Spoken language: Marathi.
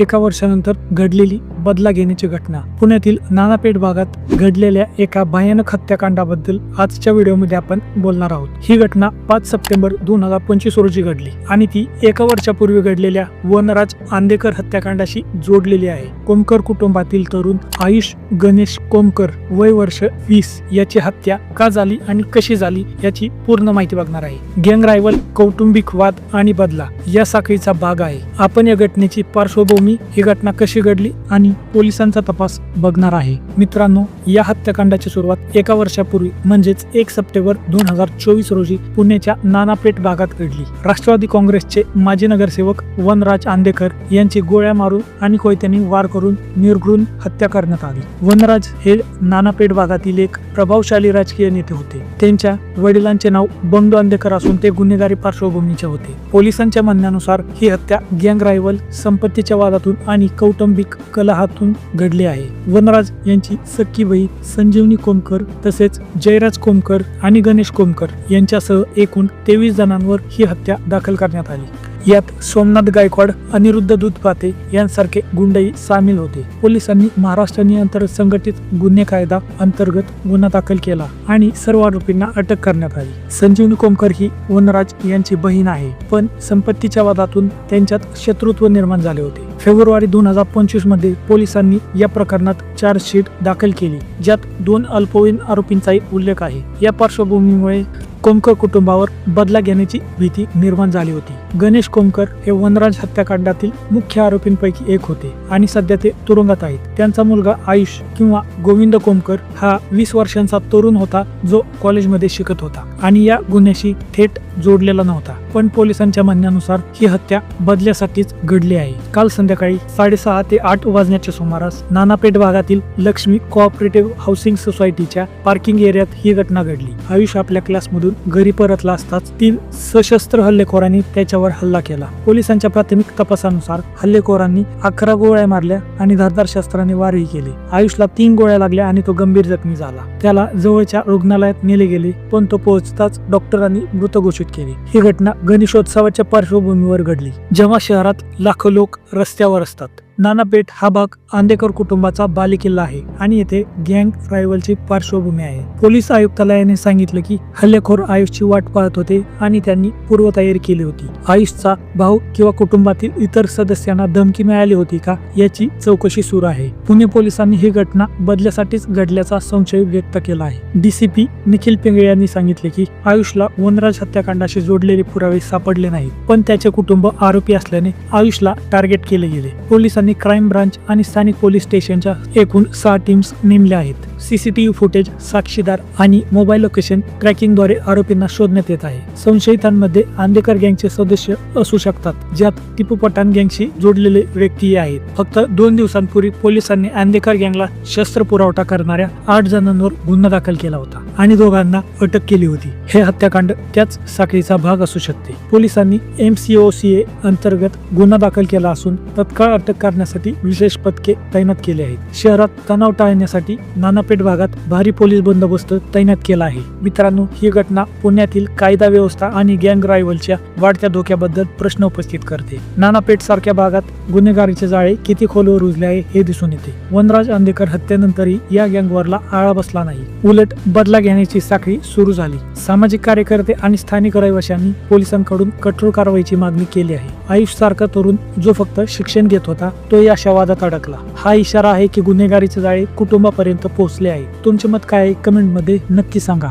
एका वर्षानंतर घडलेली बदला घेण्याची घटना. पुण्यातील नानापेठ भागात घडलेल्या एका भयानक हत्याकांडाबद्दल आजच्या व्हिडिओमध्ये आपण बोलणार आहोत. ही घटना पाच सप्टेंबर दोन हजार पंचवीस रोजी घडली आणि ती एका वर्षापूर्वी घडलेल्या वनराज आंदेकर हत्याकांडाशी जोडलेली आहे. कोमकर कुटुंबातील तरुण आयुष गणेश कोमकर वय वर्ष वीस याची हत्या का झाली आणि कशी झाली याची पूर्ण माहिती बघणार आहे. गँग रायवल कौटुंबिक वाद आणि बदला या साखळीचा भाग आहे. आपण या घटनेची पार्श्वभूमी ही घटना कशी घडली आणि पोलिसांचा तपास बघणार आहे. मित्रांनो या हत्याकांडाची सुरुवात एका वर्षापूर्वी म्हणजेच एक सप्टेंबर दोन हजार चोवीस रोजी पुण्याच्या नानापेठ भागात घडली. राष्ट्रवादी काँग्रेसचे माजी नगरसेवक वनराज आंदेकर यांची गोळ्या मारून आणि कोयत्यांनी वार करून निर्घृण हत्या करण्यात आली. वनराज हे नानापेठ भागातील एक प्रभावशाली राजकीय नेते होते. त्यांच्या वडिलांचे नाव बंडू आंदेकर असून ते गुन्हेगारी पार्श्वभूमीचे होते. पोलिसांच्या म्हणण्यानुसार ही हत्या गँग रायवल संपत्तीच्या वादातून आणि कौटुंबिक हातून घडले आहे. वनराज यांची सख्खी बहीण संजीवनी कोमकर तसेच जयराज कोमकर आणि गणेश कोमकर यांच्यासह एकूण तेवीस जणांवर ही हत्या दाखल करण्यात आली. यात सोमनाथ गायकवाड अनिरुद्ध दूधपाते यांसारखे गुंडही सामील होते. पोलिसांनी महाराष्ट्र नियंत्रण संघटित गुन्हे कायदा अंतर्गत गुन्हा दाखल केला आणि सर्व आरोपींना अटक करण्यात आली. संजीवनी कोमकर ही वनराज यांची बहीण आहे पण संपत्तीच्या वादातून त्यांच्यात शत्रुत्व निर्माण झाले होते. फेब्रुवारी दोन हजार पंचवीसमध्ये पोलिसांनी या प्रकरणात चार्जशीट दाखल केली ज्यात दोन अल्पवयीन आरोपींचाही उल्लेख आहे. या पार्श्वभूमीमुळे कोमकर कुटुंबावर बदला घेण्याची भीती निर्माण झाली होती. गणेश कोमकर हे वनराज हत्याकांडातील मुख्य आरोपींपैकी एक होते आणि सध्या ते तुरुंगात आहेत. त्यांचा मुलगा आयुष किंवा गोविंद कोमकर हा वीस वर्षांचा तरुण होता जो कॉलेजमध्ये शिकत होता आणि या गुन्ह्याशी थेट जोडलेला नव्हता. पण पोलिसांच्या म्हणण्यानुसार ही हत्या बदल्यासाठीच घडली आहे. काल संध्याकाळी साडेसहा ते आठ वाजण्याच्या सुमारास नानापेठ भागातील लक्ष्मी कोऑपरेटिव्ह हाऊसिंग सोसायटीच्या पार्किंग एरियात ही घटना घडली. आयुष आपल्या क्लासमधून घरी परतला असताच तीन सशस्त्र हल्लेखोरांनी त्याच्यावर हल्ला केला. पोलिसांच्या प्राथमिक तपासानुसार हल्लेखोरांनी अकरा गोळ्या मारल्या आणि धारदार शस्त्राने वारही केली. आयुषला तीन गोळ्या लागल्या आणि तो गंभीर जखमी झाला. त्याला जवळच्या रुग्णालयात नेले गेले पण तो पोहोचताच डॉक्टरांनी मृत घोषित केली. ही घटना गणेशोत्सवाच्या पार्श्वभूमीवर घडली जेव्हा शहरात लाखो लोक रस्त्यावर असतात. नानापेठ हा भाग आंदेकर कुटुंबाचा बालेकिल्ला आहे आणि येथे गँग रायव्हलची पार्श्वभूमी आहे. पोलीस आयुक्तालयाने सांगितलं की हल्लेखोर आयुषची वाट पाहत होते आणि त्यांनी पूर्वतयारी केली होती. आयुषचा भाऊ किंवा कुटुंबातील इतर सदस्यांना धमकी मिळाली होती का याची चौकशी सुरू आहे. पुणे पोलिसांनी ही घटना बदल्यासाठीच घडल्याचा संशय व्यक्त केला आहे. डीसीपी निखिल पिंगळे यांनी सांगितले की आयुषला वनराज हत्याकांडाशी जोडलेले पुरावे सापडले नाहीत पण त्याचे कुटुंब आरोपी असल्याने आयुषला टार्गेट केले गेले. पोलिसांनी क्राईम ब्रांच आणि स्थानिक पोलीस स्टेशनच्या एकूण सहा टीम्स नेमल्या आहेत. सीसीटीव्ही फुटेज साक्षीदार आणि मोबाईल लोकेशन ट्रॅकिंगद्वारे आरोपींना शोधण्यात येत आहे. संशयितांमध्ये आंदेकर गँगचे सदस्य असू शकतात ज्यात टिपू पठाण गँगशी जोडलेले व्यक्ती आहेत. फक्त दोन दिवसांपूर्वी पोलिसांनी आंदेकर गँगला शस्त्र पुरवठा करणाऱ्या आठ जणांवर गुन्हा दाखल केला होता आणि दोघांना अटक केली होती. हे हत्याकांड त्याच साखळीचा भाग असू शकते. पोलिसांनी एम सीओसीए अंतर्गत गुन्हा दाखल केला असून तत्काळ अटक करण्यासाठी विशेष पथके तैनात केले आहेत. शहरात तणाव टाळण्यासाठी नाना बाजारपेठ भागात भारी पोलीस बंदोबस्त तैनात केला आहे. मित्रांनो ही घटना पुण्यातील कायदा व्यवस्था आणि गँग रायवलच्या वाढत्या धोक्याबद्दल प्रश्न उपस्थित करते. नानापेठ सारख्या भागात गुन्हेगारीचे जाळे किती खोलवर रुजले आहे हे दिसून येते. वनराज अंधेकर हत्येनंतरही या गँगवरला आळा बसला नाही. उलट बदला घेण्याची साखळी सुरू झाली. सामाजिक कार्यकर्ते आणि स्थानिक रहिवाशांनी पोलिसांकडून कठोर कारवाईची मागणी केली आहे. आयुष सारखा तरुण जो फक्त शिक्षण घेत होता तो या वादात अडकला. हा इशारा आहे की गुन्हेगारीचे जाळे कुटुंबापर्यंत पोहोचले आहे. तुमचे मत काय आहे? कमेंटमध्ये नक्की सांगा.